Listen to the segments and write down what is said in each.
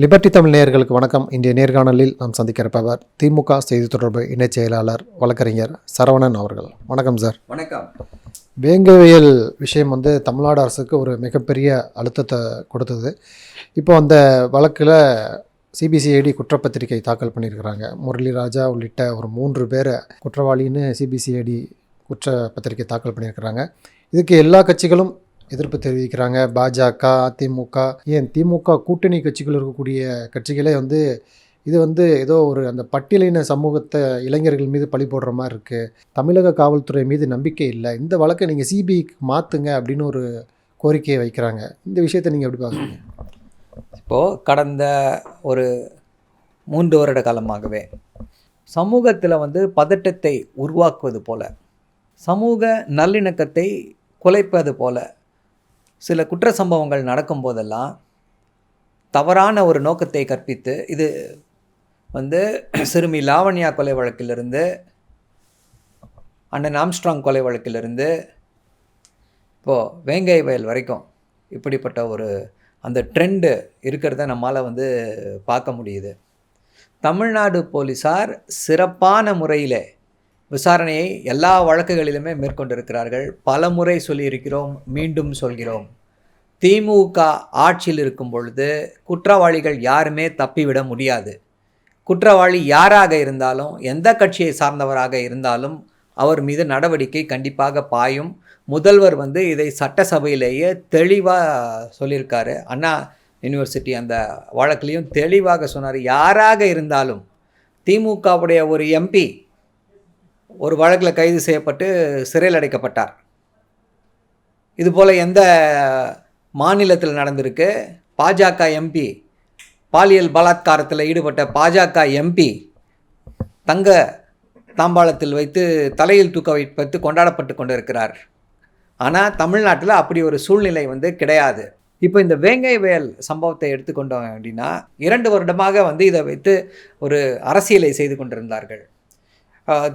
Liberty Tamil நேயர்களுக்கு வணக்கம். இன்றைய நேர்காணலில் நாம் சந்திக்கிறப்பவர் திமுக செய்தி தொடர்பு இணைச் செயலாளர் வழக்கறிஞர் சரவணன் அவர்கள். வணக்கம் சார். வணக்கம். வேங்கவியல் விஷயம் வந்து தமிழ்நாடு அரசுக்கு ஒரு மிகப்பெரிய அழுத்தத்தை கொடுத்தது. இப்போ அந்த வழக்கில் சிபிசிஐடி குற்றப்பத்திரிகை தாக்கல் பண்ணியிருக்கிறாங்க. முரளி ராஜா உள்ளிட்ட ஒரு மூன்று பேரை குற்றவாளின்னு சிபிசிஐடி குற்றப்பத்திரிகை தாக்கல் பண்ணியிருக்கிறாங்க. இதுக்கு எல்லா கட்சிகளும் எதிர்ப்பு தெரிவிக்கிறாங்க. பாஜக அதிமுக. ஏன் திமுக கூட்டணி கட்சிகள் இருக்கக்கூடிய கட்சிகளே வந்து இது வந்து ஏதோ ஒரு அந்த பட்டியலின சமூகத்தை இளைஞர்கள் மீது பழி போடுற மாதிரி இருக்குது தமிழக காவல்துறை மீது நம்பிக்கை இல்லை. இந்த வழக்கை நீங்கள் சிபிஐக்கு மாற்றுங்க அப்படின்னு ஒரு கோரிக்கையை வைக்கிறாங்க. இந்த விஷயத்தை நீங்கள் எப்படி பார்க்குறீங்க? இப்போது கடந்த ஒரு மூன்று வருட காலமாகவே சமூகத்தில் வந்து பதட்டத்தை உருவாக்குவது போல சமூக நல்லிணக்கத்தை குலைப்பது போல சில குற்ற சம்பவங்கள் நடக்கும் போதெல்லாம் தவறான ஒரு நோக்கத்தை கற்பித்து இது வந்து சிறுமி லாவண்யா கொலை வழக்கிலிருந்து அண்ணன் ஆம்ஸ்ட்ராங் கொலை வழக்கிலிருந்து இப்போது வேங்கை வயல் வரைக்கும் இப்படிப்பட்ட ஒரு அந்த ட்ரெண்டு இருக்கிறத நம்மால் வந்து பார்க்க முடியுது. தமிழ்நாடு போலீஸார் சிறப்பான முறையில் விசாரணையை எல்லா வழக்குகளிலுமே மேற்கொண்டிருக்கிறார்கள். பல முறை சொல்லியிருக்கிறோம் மீண்டும் சொல்கிறோம். திமுக ஆட்சியில் இருக்கும் பொழுது குற்றவாளிகள் யாருமே தப்பிவிட முடியாது. குற்றவாளி யாராக இருந்தாலும் எந்த கட்சியை சார்ந்தவராக இருந்தாலும் அவர் மீது நடவடிக்கை கண்டிப்பாக பாயும். முதல்வர் வந்து இதை சட்டசபையிலேயே தெளிவாக சொல்லியிருக்காரு. அண்ணா யூனிவர்சிட்டி அந்த வழக்குலேயும் தெளிவாக சொன்னார். யாராக இருந்தாலும் திமுகவுடைய ஒரு எம்பி ஒரு வழக்கில் கைது செய்யப்பட்டு சிறையில் அடைக்கப்பட்டார். இதுபோல் எந்த மாநிலத்தில் நடந்திருக்கு பாஜக எம்பி பாலியல் பலாத்காரத்தில் ஈடுபட்ட பாஜக எம்பி தங்க தாம்பாளத்தில் வைத்து தலையில் தூக்க வைப்பது கொண்டாடப்பட்டு கொண்டிருக்கிறார். ஆனால் தமிழ்நாட்டில் அப்படி ஒரு சூழ்நிலை வந்து கிடையாது. இப்போ இந்த வேங்கை வயல் சம்பவத்தை எடுத்துக்கொண்டோம் அப்படின்னா இரண்டு வருடமாக வந்து இதை வைத்து ஒரு அரசியலை செய்து கொண்டிருந்தார்கள்.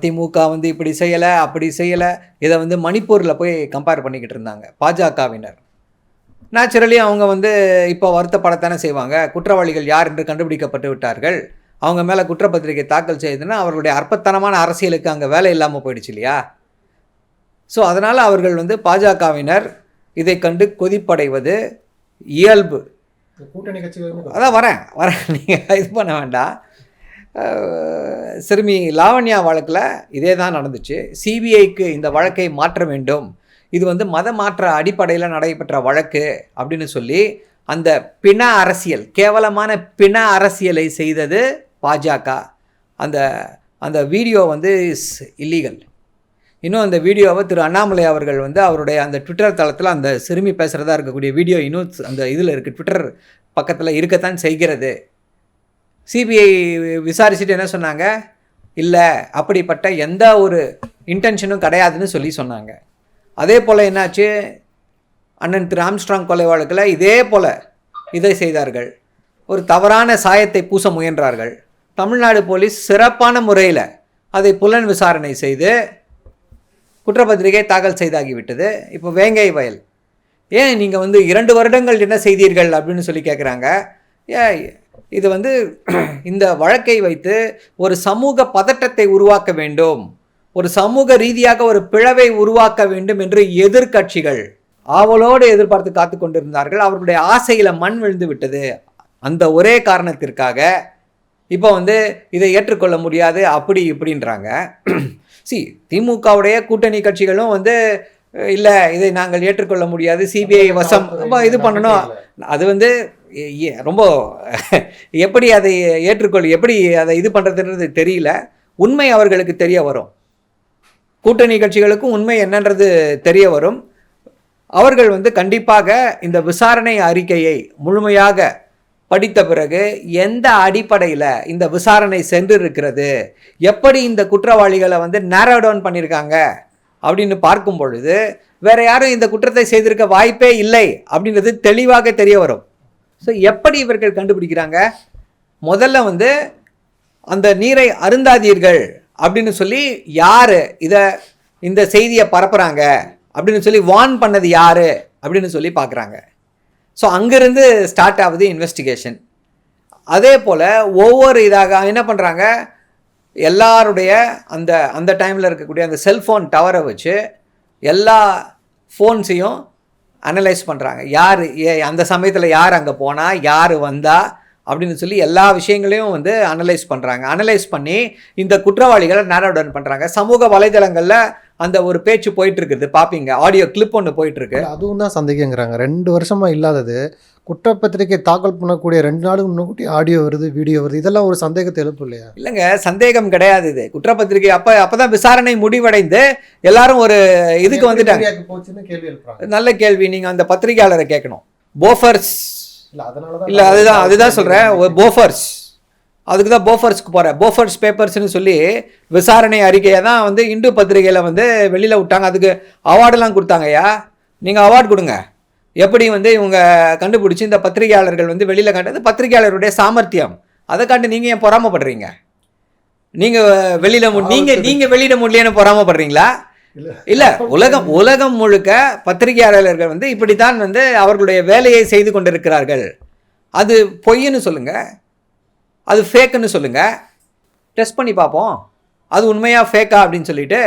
திமுக வந்து இப்படி செய்யலை அப்படி செய்யலை இதை வந்து மணிப்பூரில் போய் கம்பேர் பண்ணிக்கிட்டு இருந்தாங்க பாஜகவினர். நேச்சுரலி அவங்க வந்து இப்போ வருத்தப்படத்தானே செய்வாங்க. குற்றவாளிகள் யார் என்று கண்டுபிடிக்கப்பட்டு விட்டார்கள். அவங்க மேலே குற்றப்பத்திரிகை தாக்கல் செய்யுதுன்னா அவர்களுடைய அற்பத்தனமான அரசியலுக்கு அங்கே வேலை இல்லாமல் போயிடுச்சு இல்லையா? ஸோ அதனால் அவர்கள் வந்து பாஜகவினர் இதை கண்டு கொதிப்படைவது இயல்பு. கூட்டணி கட்சிகள் அதான் வரேன். வரேன். நீங்கள் இது பண்ண வேண்டாம். சிறுமி லாவண்யா வழக்கில் இதே தான் நடந்துச்சு சிபிஐக்கு இந்த வழக்கை மாற்ற வேண்டும். இது வந்து மத மாற்ற அடிப்படையில் நடைபெற்ற வழக்கு அப்படின்னு சொல்லி அந்த பிண அரசியல் கேவலமான பிண அரசியலை செய்தது பாஜக. அந்த அந்த வீடியோ வந்து இஸ் இல்லீகல் இன்னும் அந்த வீடியோவை திரு அண்ணாமலை அவர்கள் வந்து அவருடைய அந்த ட்விட்டர் தளத்தில் அந்த சிறுமி பேசுகிறதா இருக்கக்கூடிய வீடியோ இன்னும் அந்த இதில் இருக்குது ட்விட்டர் பக்கத்தில் இருக்கத்தான் செய்கிறது. சிபிஐ விசாரிச்சுட்டு என்ன சொன்னாங்க? இல்லை அப்படிப்பட்ட எந்த ஒரு இன்டென்ஷனும் கிடையாதுன்னு சொல்லி சொன்னாங்க. அதே போல் என்னாச்சு? அண்ணன் திரு ஆம்ஸ்ட்ராங் கொலை வழக்கில் இதே போல் இதை செய்தார்கள். ஒரு தவறான சாயத்தை பூச முயன்றார்கள். தமிழ்நாடு போலீஸ் சிறப்பான முறையில் அதை புலன் விசாரணை செய்து குற்றப்பத்திரிகை தாக்கல் செய்தாகிவிட்டது. இப்போ வேங்கை வயல். ஏன் நீங்கள் வந்து இரண்டு வருடங்கள் என்ன செய்தீர்கள் அப்படின்னு சொல்லி கேட்குறாங்க ஏ இது வந்து இந்த வழக்கை வைத்து ஒரு சமூக பதட்டத்தை உருவாக்க வேண்டும். ஒரு சமூக ரீதியாக ஒரு பிளவை உருவாக்க வேண்டும் என்று எதிர்க்கட்சிகள் ஆவலோடு எதிர்பார்த்து காத்து கொண்டிருந்தார்கள். அவர்களுடைய ஆசையில் மண் விழுந்து விட்டது. அந்த ஒரே காரணத்திற்காக இப்போ வந்து இதை ஏற்றுக்கொள்ள முடியாது அப்படி இப்படின்றாங்க. சி திமுகவுடைய கூட்டணி கட்சிகளும் வந்து இல்லை இதை நாங்கள் ஏற்றுக்கொள்ள முடியாது சிபிஐ வசம் ரொம்ப இது பண்ணணும். அது வந்து ரொம்ப எப்படி அதை ஏற்றுக்கொள் எப்படி அதை இது பண்ணுறதுன்றது தெரியல. உண்மை அவர்களுக்கு தெரிய வரும். கூட்டணி கட்சிகளுக்கும் உண்மை என்னன்றது தெரிய வரும். அவர்கள் வந்து கண்டிப்பாக இந்த விசாரணை அறிக்கையை முழுமையாக படித்த பிறகு எந்த அடிப்படையில் இந்த விசாரணை சென்றிருக்கிறது? எப்படி இந்த குற்றவாளிகளை வந்து நேரோ டவுன் பண்ணியிருக்காங்க அப்படின்னு பார்க்கும் பொழுது வேற யாரும் இந்த குற்றத்தை செய்திருக்க வாய்ப்பே இல்லை அப்படின்றது தெளிவாக தெரிய வரும். ஸோ எப்படி இவர்கள் கண்டுபிடிக்கிறாங்க? முதல்ல வந்து அந்த நீரை அருந்தாதீர்கள் அப்படின்னு சொல்லி யார்? இதை இந்த செய்தியை பரப்புகிறாங்க அப்படின்னு சொல்லி வார்ன் பண்ணது யார்? அப்படின்னு சொல்லி பார்க்குறாங்க ஸோ அங்கேருந்து ஸ்டார்ட் ஆகுது இன்வெஸ்டிகேஷன் அதே போல் ஒவ்வொரு இதாக என்ன பண்ணுறாங்க எல்லாருடைய அந்த அந்த டைமில் இருக்கக்கூடிய அந்த செல்ஃபோன் டவரை வச்சு எல்லா ஃபோன்ஸையும் அனலைஸ் பண்ணுறாங்க யார் ஏ அந்த சமயத்தில் யார் அங்கே போனால் யார் வந்தால் அப்படின்னு சொல்லி எல்லா விஷயங்களையும் வந்து அனலைஸ் பண்ணுறாங்க அனலைஸ் பண்ணி இந்த குற்றவாளிகளை நேரோ டவுன் பண்ணுறாங்க சமூக வலைதளங்களில் அந்த ஒரு பேச்சு போயிட்டு இருக்குது பார்ப்பீங்க ஆடியோ கிளிப் ஒன்று போயிட்டு இருக்கு இல்ல, அதுவும் தான் சந்தேகங்கிறாங்க ரெண்டு வருஷமா இல்லாதது. குற்றப்பத்திரிக்கை தாக்கல் பண்ணக்கூடிய ரெண்டு நாளுக்கு முன்னாடி ஆடியோ வருது வீடியோ வருது. இதெல்லாம் ஒரு சந்தேகத்தை எழுப்பு இல்லையா? இல்லைங்க சந்தேகம் கிடையாது இது. குற்றப்பத்திரிகை அப்போ அப்போ தான் விசாரணை முடிவடைந்து எல்லாரும் ஒரு இதுக்கு வந்துட்டாங்க. நல்ல கேள்வி. நீங்கள் அந்த பத்திரிகையாளரை கேட்கணும். போஃபர்ஸ் இல்ல அதனால இல்லை அதுதான் அதுதான் சொல்கிறேன் போஃபர்ஸ் அதுக்கு தான் போஃபர்ஸ்க்கு போகிறேன் போஃபர்ஸ் பேப்பர்ஸ்னு சொல்லி விசாரணை அறிக்கையை தான் வந்து இந்து பத்திரிகையில் வந்து வெளியில் விட்டாங்க. அதுக்கு அவார்டெல்லாம் கொடுத்தாங்கய்யா நீங்கள் அவார்டு கொடுங்க. எப்படி வந்து இவங்க கண்டுபிடிச்சி இந்த பத்திரிகையாளர்கள் வந்து வெளியில் காட்டுறது? பத்திரிகையாளருடைய சாமர்த்தியம். அதை காட்டி நீங்கள் ஏன் பொறாமப்படுறீங்க? நீங்கள் வெளியில் நீங்கள் நீங்கள் வெளியிட முடியலன்னு பொறாமப்படுறீங்களா? இல்ல. உலகம் உலகம் முழுக்க பத்திரிகையாளர்கள் வந்து இப்படித்தான் வந்து அவர்களுடைய வேலையை செய்து கொண்டிருக்கிறார்கள். அது பொய்ன்னு சொல்லுங்க. அது ஃபேக்குன்னு சொல்லுங்க. டெஸ்ட் பண்ணி பார்ப்போம். அது உண்மையா ஃபேக்கா அப்படின்னு சொல்லிட்டு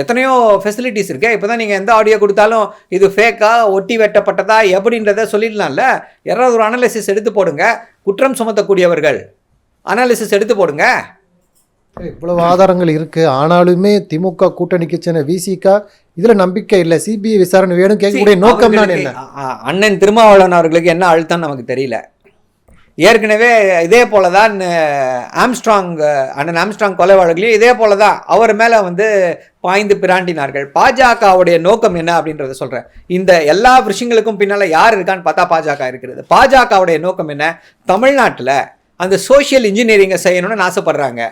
எத்தனையோ ஃபெசிலிட்டிஸ் இருக்கு. இப்போ தான் நீங்கள் எந்த ஆடியோ கொடுத்தாலும் இது ஃபேக்கா ஒட்டி வெட்டப்பட்டதா எப்படின்றத சொல்லிடலாம்ல. யாராவது ஒரு அனாலிசிஸ் எடுத்து போடுங்க. குற்றம் சுமத்தக்கூடியவர்கள். அனாலிசிஸ் எடுத்து போடுங்க. இவ்வளவு ஆதாரங்கள் இருக்கு. ஆனாலுமே திமுக கூட்டணிக்கு சென்ன விசிகா இதுல நம்பிக்கை இல்ல. சிபிஐ விசாரணை வேணும் கேட்கக்கூடிய நோக்கம் தான் என்ன அண்ணன் திருமாவளவன் அவர்களுக்கு என்ன அழுத்தம் நமக்கு தெரியல. ஏற்கனவே இதே போல தான் ஆம்ஸ்ட்ராங் அண்ணன் ஆம்ஸ்ட்ராங் கொலை வழக்குலையும் இதே போல தான் அவர் மேலே வந்து பாய்ந்து பிராண்டினார்கள். பாஜகவுடைய நோக்கம் என்ன அப்படின்றத சொல்கிறேன் இந்த எல்லா விஷயங்களுக்கும் பின்னால் யார் இருக்கான்னு பார்த்தா பாஜக இருக்கிறது. பாஜகவுடைய நோக்கம் என்ன? தமிழ்நாட்டில் அந்த சோஷியல் இன்ஜினியரிங்கை செய்யணும்னு ஆசைப்படுறாங்க.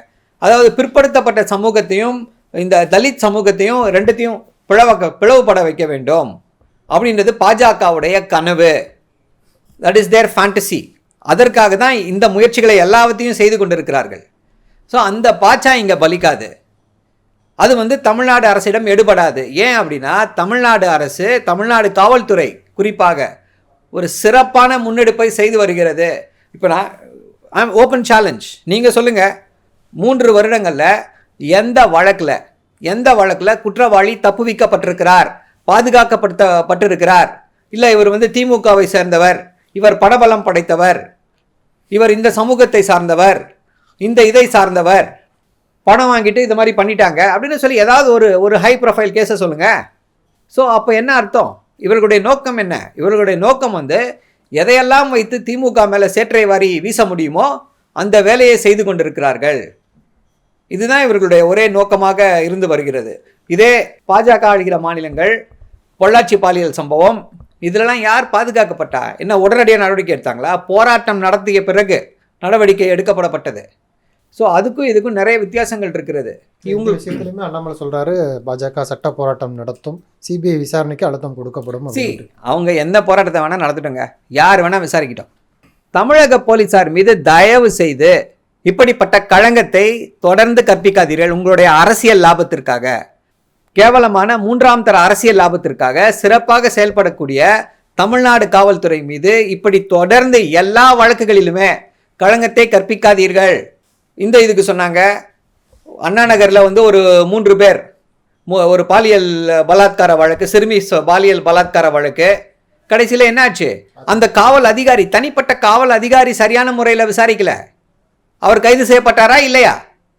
அதாவது பிற்படுத்தப்பட்ட சமூகத்தையும் இந்த தலித் சமூகத்தையும் ரெண்டுத்தையும் பிளவக்க பிளவுபட வைக்க வேண்டும். அப்படின்றது பாஜகவுடைய கனவு. தட் இஸ் தேர் ஃபேண்டசி அதற்காக தான் இந்த முயற்சிகளை எல்லாவற்றையும் செய்து கொண்டிருக்கிறார்கள். ஸோ அந்த பாச்சா இங்கே பலிக்காது. அது வந்து தமிழ்நாடு அரசிடம் எடுபடாது. ஏன் அப்படின்னா தமிழ்நாடு அரசு தமிழ்நாடு காவல்துறை குறிப்பாக ஒரு சிறப்பான முன்னெடுப்பை செய்து வருகிறது. இப்போ நான் ஐம் ஓப்பன் சேலஞ்ச் நீங்கள் சொல்லுங்கள் மூன்று வருடங்களில் எந்த வழக்கில் எந்த வழக்கில் குற்றவாளி தப்புவிக்கப்பட்டிருக்கிறார் பாதுகாக்கப்படுத்தப்பட்டிருக்கிறார் இல்லை இவர் வந்து திமுகவை சேர்ந்தவர் இவர் படபலம் படைத்தவர் இவர் இந்த சமூகத்தை சார்ந்தவர் இந்த இதை சார்ந்தவர் பணம் வாங்கிட்டு இது மாதிரி பண்ணிட்டாங்க அப்படின்னு சொல்லி ஏதாவது ஒரு ஒரு ஹை ப்ரொஃபைல் கேஸை சொல்லுங்கள் ஸோ அப்போ என்ன அர்த்தம்? இவர்களுடைய நோக்கம் என்ன? இவர்களுடைய நோக்கம் வந்து எதையெல்லாம் வைத்து திமுக மேலே சேற்றை வாரி வீச முடியுமோ அந்த வேலையை செய்து கொண்டிருக்கிறார்கள். இதுதான் இவர்களுடைய ஒரே நோக்கமாக இருந்து வருகிறது. இதே பாஜக ஆளுகிற மாநிலங்கள் பொள்ளாச்சி பாலியல் சம்பவம் இதிலெல்லாம் யார் பாதுகாக்கப்பட்டா? என்ன உடனடியாக நடவடிக்கை எடுத்தாங்களா? போராட்டம் நடத்திய பிறகு நடவடிக்கை எடுக்கப்படப்பட்டது. ஸோ அதுக்கும் இதுக்கும் நிறைய வித்தியாசங்கள் இருக்கிறது. இவங்க விஷயத்திலுமே அண்ணாமலை சொல்றாரு பாஜக சட்ட போராட்டம் நடத்தும் சிபிஐ விசாரணைக்கு அழுத்தம் கொடுக்கப்படும். அவங்க எந்த போராட்டத்தை வேணால் நடத்தட்டுங்க யார் வேணால் விசாரிக்கட்டும். தமிழக போலீசார் மீது தயவு செய்து இப்படிப்பட்ட களங்கத்தை தொடர்ந்து கற்பிக்காதீர்கள் உங்களுடைய அரசியல் லாபத்திற்காக. கேவலமான மூன்றாம் தர அரசியல் லாபத்திற்காக சிறப்பாக செயல்படக்கூடிய தமிழ்நாடு காவல்துறை மீது இப்படி தொடர்ந்து எல்லா வழக்குகளிலுமே களங்கத்தை கற்பிக்காதீர்கள். இந்த இதுக்கு சொன்னாங்க. அண்ணா நகரில் வந்து ஒரு மூன்று பேர். ஒரு பாலியல் பலாத்கார வழக்கு சிறுமி பாலியல் பலாத்கார வழக்கு கடைசியில் என்னாச்சு? அந்த காவல் அதிகாரி தனிப்பட்ட காவல் அதிகாரி சரியான முறையில் விசாரிக்கல. அவர் கைது செய்யப்பட்டாரா இல்லையா?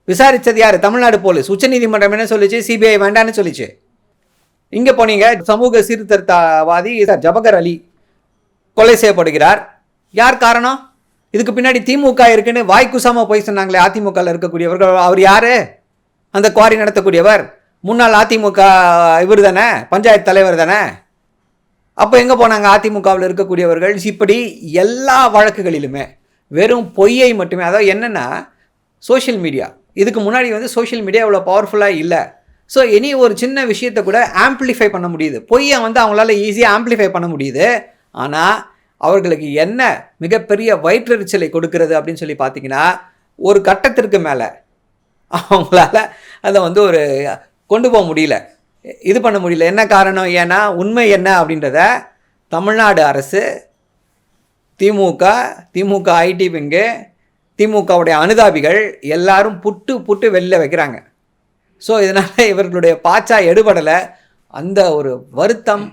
விசாரித்தது யார்? தமிழ்நாடு போலீஸ். உச்சநீதிமன்றம் என்ன சொல்லிச்சு? சிபிஐ வேண்டான்னு சொல்லிச்சு. இங்கே போனீங்க. சமூக சீர்திருத்தவாதி ஜபகர் அலி கொலை செய்யப்படுகிறார். யார் காரணம்? இதுக்கு பின்னாடி திமுக இருக்குன்னு வாய்க்குசாம போய் சொன்னாங்களே அதிமுகவில் இருக்கக்கூடியவர்கள். அவர் யார்? அந்த குவாரி நடத்தக்கூடியவர். முன்னாள் அதிமுக இவர் தானே? பஞ்சாயத்து தலைவர் தானே? அப்போ எங்கே போனாங்க? அதிமுகவில் இருக்கக்கூடியவர்கள். இப்படி எல்லா வழக்குகளிலுமே வெறும் பொய்யை மட்டுமே அதாவது என்னென்னா சோஷியல் மீடியா. இதுக்கு முன்னாடி வந்து சோஷியல் மீடியா இவ்வளோ பவர்ஃபுல்லாக இல்லை. ஸோ இனி ஒரு சின்ன விஷயத்தை கூட ஆம்ப்ளிஃபை பண்ண முடியுது. பொய்யை வந்து அவங்களால ஈஸியாக ஆம்ப்ளிஃபை பண்ண முடியுது. ஆனால் அவர்களுக்கு என்ன மிகப்பெரிய வயிற்றெரிச்சலை கொடுக்கறது அப்படின்னு சொல்லி பார்த்தீங்கன்னா ஒரு கட்டத்திற்கு மேலே அவங்களால அதை வந்து ஒரு கொண்டு போக முடியல. இது பண்ண முடியல. என்ன காரணம்? ஏன்னா உண்மை என்ன அப்படின்றத தமிழ்நாடு அரசு திமுக திமுக ஐடி விங்கு திமுகவுடைய அனுதாபிகள் எல்லாரும் புட்டு புட்டு வெளில வைக்கிறாங்க. ஸோ இதனால் இவர்களுடைய பாச்சா எடுபடலை. அந்த ஒரு வருத்தம்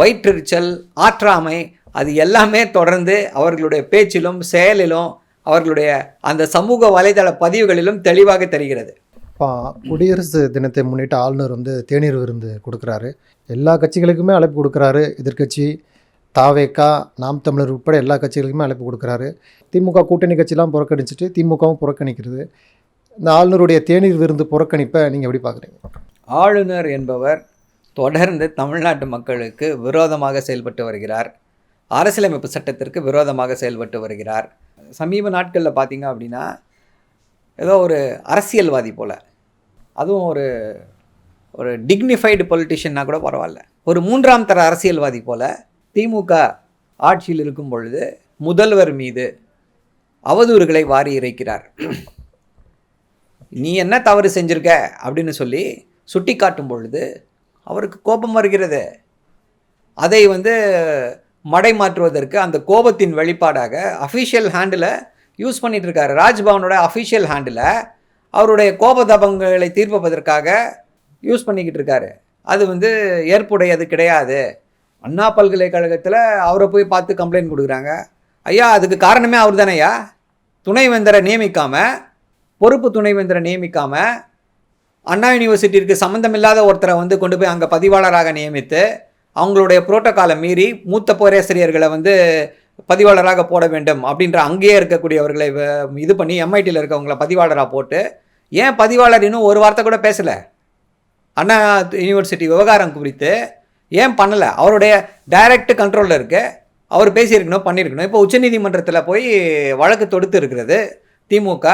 வயிற்றெரிச்சல் ஆற்றாமை அது எல்லாமே தொடர்ந்து அவர்களுடைய பேச்சிலும் செயலிலும் அவர்களுடைய அந்த சமூக வலைதள பதிவுகளிலும் தெளிவாக தெரிகிறது. இப்போ குடியரசு தினத்தை முன்னிட்டு ஆளுநர் வந்து தேநீர் விருந்து கொடுக்குறாரு. எல்லா கட்சிகளுக்குமே அழைப்பு கொடுக்குறாரு. எதிர்க்கட்சி தாவேக்கா நாம் தமிழர் உட்பட எல்லா கட்சிகளுக்குமே அழைப்பு கொடுக்குறாரு. திமுக கூட்டணி கட்சிலாம் புறக்கணிச்சிட்டு திமுகவும் புறக்கணிக்கிறது. இந்த ஆளுநருடைய தேநீர் விருந்து புறக்கணிப்பை நீங்கள் எப்படி பார்க்குறீங்க ஆளுநர் என்பவர் தொடர்ந்து தமிழ்நாட்டு மக்களுக்கு விரோதமாக செயல்பட்டு வருகிறார். அரசியலமைப்பு சட்டத்திற்கு விரோதமாக செயல்பட்டு வருகிறார். சமீப நாட்களில் பார்த்தீங்க அப்படின்னா ஏதோ ஒரு அரசியல்வாதி போல். அதுவும் ஒரு ஒரு டிக்னிஃபைடு பொலிட்டிஷியன்னா கூட பரவாயில்ல. ஒரு மூன்றாம் தர அரசியல்வாதி போல் திமுக ஆட்சியில் இருக்கும் பொழுது முதல்வர் மீது அவதூறுகளை வாரி இறைக்கிறார். நீ என்ன தவறு செஞ்சிருக்க? அப்படின்னு சொல்லி சுட்டி காட்டும் பொழுது அவருக்கு கோபம் வருகிறது. அதை வந்து மடை மாற்றுவதற்கு அந்த கோபத்தின் வெளிப்பாடாக அஃபிஷியல் ஹேண்டில் யூஸ் பண்ணிகிட்ருக்காரு ராஜ்பவனோட அஃபிஷியல் ஹேண்டில் அவருடைய கோபதபங்களை தீர்ப்பதற்காக யூஸ் பண்ணிக்கிட்டு இருக்காரு. அது வந்து ஏற்புடையது கிடையாது. அண்ணா பல்கலைக்கழகத்தில் அவரை போய் பார்த்து கம்ப்ளைண்ட் கொடுக்குறாங்க. ஐயா அதுக்கு காரணமே அவர் தானேயா துணைவேந்தரை நியமிக்காமல் பொறுப்பு துணைவேந்தரை நியமிக்காமல் அண்ணா யூனிவர்சிட்டிக்கு சம்மந்தமில்லாத ஒருத்தரை வந்து கொண்டு போய் அங்கே பதிவாளராக நியமித்து அவங்களுடைய புரோட்டோக்காலை மீறி மூத்த பேராசிரியர்களை வந்து பதிவாளராக போட வேண்டும் அப்படின்ற அங்கேயே இருக்கக்கூடியவர்களை வ- இது பண்ணி எம்ஐடியில் இருக்கவங்களை பதிவாளராக போட்டு ஏன் பதிவாளர் இன்னும் ஒரு வார்த்தை கூட பேசலை? அண்ணா யூனிவர்சிட்டி விவகாரம் குறித்து ஏன் பண்ணலை? அவருடைய டைரக்ட் கண்ட்ரோலில் இருக்கு. அவர் பேசியிருக்கணும் பண்ணியிருக்கணும். இப்போ உச்சநீதிமன்றத்தில் போய் வழக்கு தொடுத்து இருக்கிறது திமுக.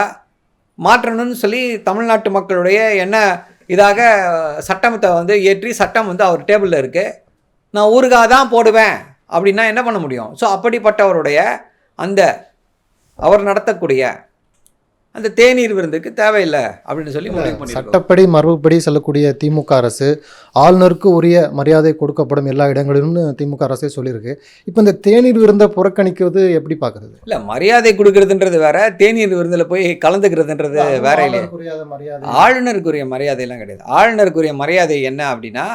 மாற்றணும்னு சொல்லி தமிழ்நாட்டு மக்களுடைய என்ன இதாக சட்டத்தை வந்து ஏற்றி சட்டம் வந்து அவர் டேபிளில் இருக்குது நான் ஊருகா தான் போடுவேன் அப்படின்னா என்ன பண்ண முடியும்? ஸோ அப்படிப்பட்டவருடைய அந்த அவர் நடத்தக்கூடிய அந்த தேநீர் விருந்துக்கு தேவையில்லை அப்படின்னு சொல்லி முடிவு பண்ணியிருக்கோம். சட்டப்படி மரபுப்படி செல்லக்கூடிய திமுக அரசு ஆளுநருக்கு உரிய மரியாதை கொடுக்கப்படும் எல்லா இடங்களிலும்னு திமுக அரசே சொல்லியிருக்கு. இப்போ இந்த தேநீர் விருந்தை புறக்கணிக்கிறது எப்படி பார்க்குறது? இல்லை மரியாதை கொடுக்கறதுன்றது வேற தேநீர் விருந்தில் போய் கலந்துக்கிறதுன்றது வேற மரியாதை. ஆளுநருக்குரிய மரியாதையெல்லாம் கிடையாது. ஆளுநருக்குரிய மரியாதை என்ன அப்படின்னா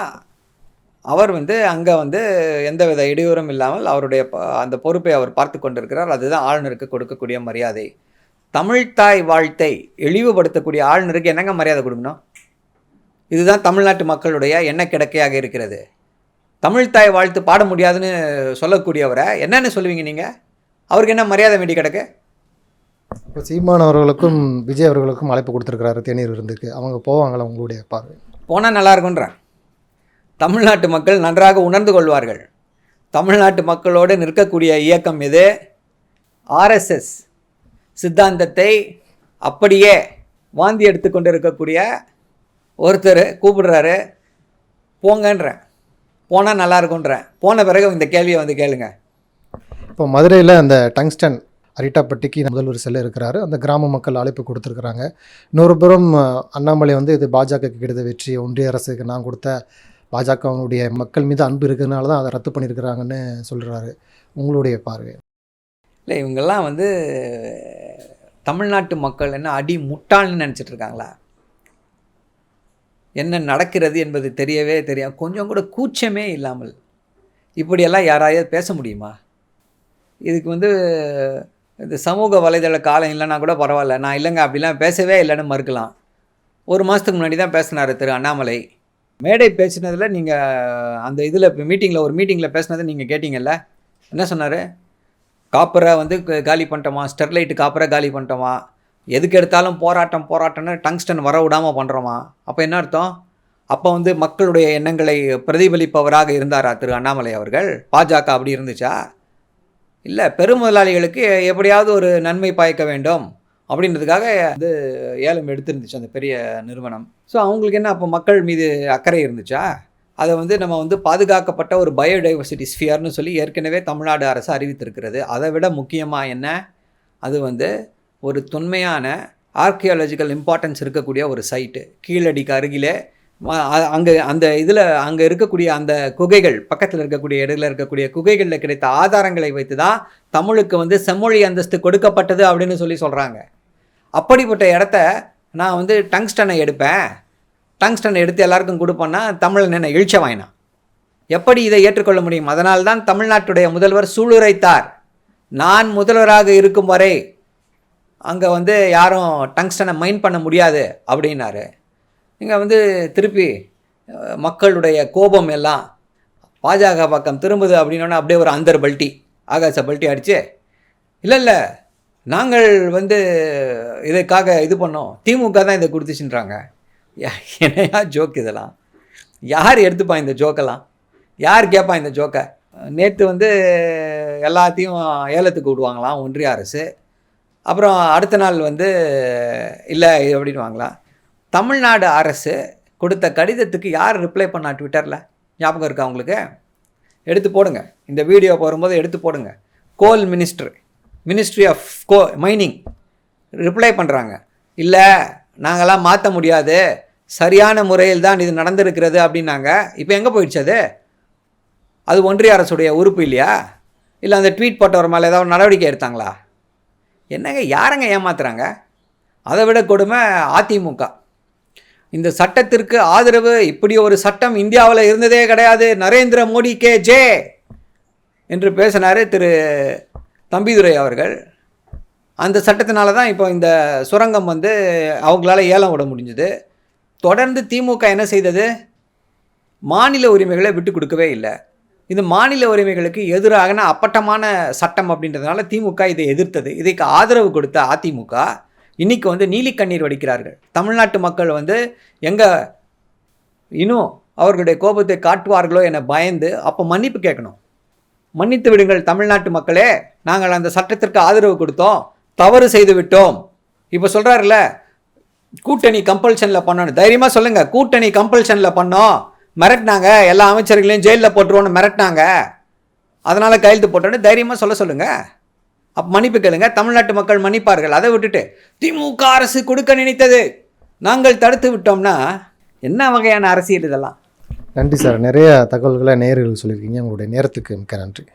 அவர் வந்து அங்கே வந்து எந்தவித இடையூறும் இல்லாமல் அவருடைய அந்த பொறுப்பை அவர் பார்த்து கொண்டிருக்கிறார். அதுதான் ஆளுநருக்கு கொடுக்கக்கூடிய மரியாதை. தமிழ்த்தாய் வாழ்த்தை இழிவுபடுத்தக்கூடிய ஆளுநருக்கு என்னங்க மரியாதை கொடுக்கணும்? இதுதான் தமிழ்நாட்டு மக்களுடைய எண்ண கிடக்கையாக இருக்கிறது. தமிழ்த்தாய் வாழ்த்து பாட முடியாதுன்னு சொல்லக்கூடியவரை என்னன்னு சொல்லுவீங்க நீங்கள் அவருக்கு என்ன மரியாதை வேண்டி கிடக்கு? இப்போ சீமான் அவர்களுக்கும் விஜய் அவர்களுக்கும் அழைப்பு கொடுத்துருக்கிறாரு தேநீர் விருந்துக்கு. அவங்க போவாங்களா உங்களுடைய பார்வை? போனால் நல்லா இருக்குன்றேன் தமிழ்நாட்டு மக்கள் நன்றாக உணர்ந்து கொள்வார்கள். தமிழ்நாட்டு மக்களோடு நிற்கக்கூடிய இயக்கம் எது? ஆர்எஸ்எஸ் சித்தாந்தத்தை அப்படியே வாந்தி எடுத்துக்கொண்டு இருக்கக்கூடிய ஒருத்தர் கூப்பிடுறாரு போங்கன்றேன். போனால் நல்லா இருக்குன்றேன் போன பிறகு இந்த கேள்வியை வந்து கேளுங்க. இப்போ மதுரையில் அந்த டங்ஸ்டன் அரிட்டாப்பட்டிக்கு முதல்வர் செல்ல இருக்கிறாரு. அந்த கிராம மக்கள் அழைப்பு கொடுத்துருக்குறாங்க. இன்னொரு புறம் அண்ணாமலை வந்து இது பாஜக கிடைத்த வெற்றி. ஒன்றிய அரசுக்கு நான் கொடுத்த பாஜகவுடைய மக்கள் மீது அன்பு இருக்கிறதுனால தான் அதை ரத்து பண்ணியிருக்கிறாங்கன்னு சொல்கிறாரு உங்களுடைய பார்வை? இல்லை இவங்கெல்லாம் வந்து தமிழ்நாட்டு மக்கள் என்ன அடி முட்டாள்னு நினச்சிட்டு இருக்காங்களா? என்ன நடக்கிறது என்பது தெரியவே தெரியும் கொஞ்சம் கூட கூச்சமே இல்லாமல். இப்படியெல்லாம் யாராவது பேச முடியுமா? இதுக்கு வந்து இந்த சமூக வலைதள காலம் இல்லைன்னா கூட பரவாயில்ல. நான் இல்லைங்க அப்படிலாம் பேசவே இல்லைன்னு மறுக்கலாம். ஒரு மாதத்துக்கு முன்னாடி தான் பேசினார் திரு அண்ணாமலை. மேடை பேசினதில் நீங்கள் அந்த இதில் மீட்டிங்கில் ஒரு மீட்டிங்கில் பேசினதை நீங்கள் கேட்டிங்கல்ல? என்ன சொன்னார்? காப்பரை வந்து க- காலி பண்ணிட்டோமா? ஸ்டெர்லைட்டு காப்பரை காலி பண்ணிட்டோமா? எதுக்கு எடுத்தாலும் போராட்டம் போராட்டம்னு டங்ஸ்டன் வர விடாமல் பண்ணுறோமா அப்போ என்ன அர்த்தம்? அப்போ வந்து மக்களுடைய எண்ணங்களை பிரதிபலிப்பவராக இருந்தாரா திரு அண்ணாமலை அவர்கள்? பாஜக அப்படி இருந்துச்சா? இல்லை பெருமுதலாளிகளுக்கு எப்படியாவது ஒரு நன்மை பாய்க்க வேண்டும் அப்படின்றதுக்காக வந்து ஏலம் எடுத்திருந்துச்சு அந்த பெரிய நிறுவனம். ஸோ அவங்களுக்கு என்ன அப்போ மக்கள் மீது அக்கறை இருந்துச்சா? அதை வந்து நம்ம வந்து பாதுகாக்கப்பட்ட ஒரு பயோடைவர்சிட்டி ஸ்பியர்னு சொல்லி ஏற்கனவே தமிழ்நாடு அரசு அறிவித்திருக்கிறது. அதை விட முக்கியமாக என்ன? அது வந்து ஒரு தொன்மையான ஆர்கியாலஜிக்கல் இம்பார்ட்டன்ஸ் இருக்கக்கூடிய ஒரு சைட்டு கீழடிக்கு அருகிலே அங்கே அந்த இதில் அங்கே இருக்கக்கூடிய அந்த குகைகள் பக்கத்தில் இருக்கக்கூடிய இடத்துல இருக்கக்கூடிய குகைகளில் கிடைத்த ஆதாரங்களை வைத்து தான் தமிழுக்கு வந்து செம்மொழி அந்தஸ்து கொடுக்கப்பட்டது அப்படின்னு சொல்லி சொல்கிறாங்க அப்படிப்பட்ட இடத்த நான் வந்து டங்ஸ்டனை எடுப்பேன். டங்ஸ்டன் எடுத்து எல்லாருக்கும் கொடுப்பேன்னா தமிழன் என்ன இழிச்ச வாயினா. எப்படி இதை ஏற்றுக்கொள்ள முடியும்? அதனால்தான் தமிழ்நாட்டுடைய முதல்வர் சூளுரைத்தார். நான் முதல்வராக இருக்கும் வரை அங்கே வந்து யாரும் டங்ஸ்டனை மைண்ட் பண்ண முடியாது அப்படின்னாரு. இங்கே வந்து திருப்பி மக்களுடைய கோபம் எல்லாம் பாஜக பக்கம் திரும்புது அப்படின்னோடனே அப்படியே ஒரு அந்தர் பல்ட்டி ஆகாச பல்ட்டி அடிச்சு இல்லை இல்லை நாங்கள் வந்து இதுக்காக இது பண்ணோம். திமுக தான் இதை கொடுத்துச்சுன்றாங்க. என்னையா ஜோக் இதெல்லாம்? யார் எடுத்துப்பா இந்த ஜோக்கெல்லாம் யார் கேட்பா இந்த ஜோக்கை நேற்று வந்து எல்லாத்தையும் ஏலத்துக்கு விடுவாங்களாம் ஒன்றிய அரசு. அப்புறம் அடுத்த நாள் வந்து இல்லை இது அப்படின்னு வாங்கலாம் தமிழ்நாடு அரசு கொடுத்த கடிதத்துக்கு யார் ரிப்ளை பண்ணா ட்விட்டரில் ஞாபகம் இருக்கா உங்களுக்கு? எடுத்து போடுங்க. இந்த வீடியோ போடும்போது எடுத்து போடுங்க. Coal minister ministry of coal mining reply பண்ணுறாங்க இல்லை நாங்களாம் மாற்ற முடியாது. சரியான முறையில் தான் இது நடந்திருக்கிறது அப்படின்னாங்க. இப்போ எங்கே போயிடுச்சு அது? அது ஒன்றிய அரசுடைய உறுப்பு இல்லையா? இல்லை அந்த ட்வீட் போட்டவர் மேலே ஏதாவது நடவடிக்கை எடுத்தாங்களா? என்னங்க யாரங்க ஏமாத்துறாங்க? அதை விட கொடுமை அதிமுக. இந்த சட்டத்திற்கு ஆதரவு இப்படி ஒரு சட்டம் இந்தியாவில் இருந்ததே கிடையாது. நரேந்திர மோடி கே ஜே என்று பேசினார் திரு தம்பிதுரை அவர்கள். அந்த சட்டத்தினால தான் இப்போ இந்த சுரங்கம் வந்து அவங்களால ஏலம் விட முடிஞ்சுது. தொடர்ந்து திமுக என்ன செய்தது? மாநில உரிமைகளை விட்டு கொடுக்கவே இல்லை. இது மாநில உரிமைகளுக்கு எதிரான அப்பட்டமான சட்டம் அப்படின்றதுனால திமுக இதை எதிர்த்தது. இதுக்கு ஆதரவு கொடுத்த அதிமுக இன்னைக்கு வந்து நீலி கண்ணீர் வடிக்கிறார்கள். தமிழ்நாட்டு மக்கள் வந்து எங்கே இன்னும் அவர்களுடைய கோபத்தை காட்டுவார்களோ என பயந்து அப்போ மன்னிப்பு கேட்கணும். மன்னித்து விடுங்கள் தமிழ்நாட்டு மக்களே நாங்கள் அந்த சட்டத்திற்கு ஆதரவு கொடுத்தோம். தவறு செய்து விட்டோம். இப்போ சொல்கிறாருல்ல கூட்டணி கம்பல்ஷனில் பண்ணணும் தைரியமாக சொல்லுங்கள் கூட்டணி கம்பல்ஷனில் பண்ணோம். மிரட்டினாங்க எல்லா அமைச்சர்களையும் ஜெயிலில் போட்டுருவோன்னு மிரட்டினாங்க. அதனால் கையெழுத்து போட்டோன்னு தைரியமாக சொல்ல சொல்லுங்கள் அப்போ மன்னிப்பு கேளுங்க தமிழ்நாட்டு மக்கள் மன்னிப்பார்கள். அதை விட்டுட்டு திமுக அரசு கொடுக்க நினைத்தது. நாங்கள் தடுத்து விட்டோம்னா என்ன வகையான அரசியல் இதெல்லாம்? நன்றி சார். நிறைய தகவல்களை நேயர்கள் சொல்லியிருக்கீங்க. உங்களுடைய நேரத்துக்கு மிக்க நன்றி.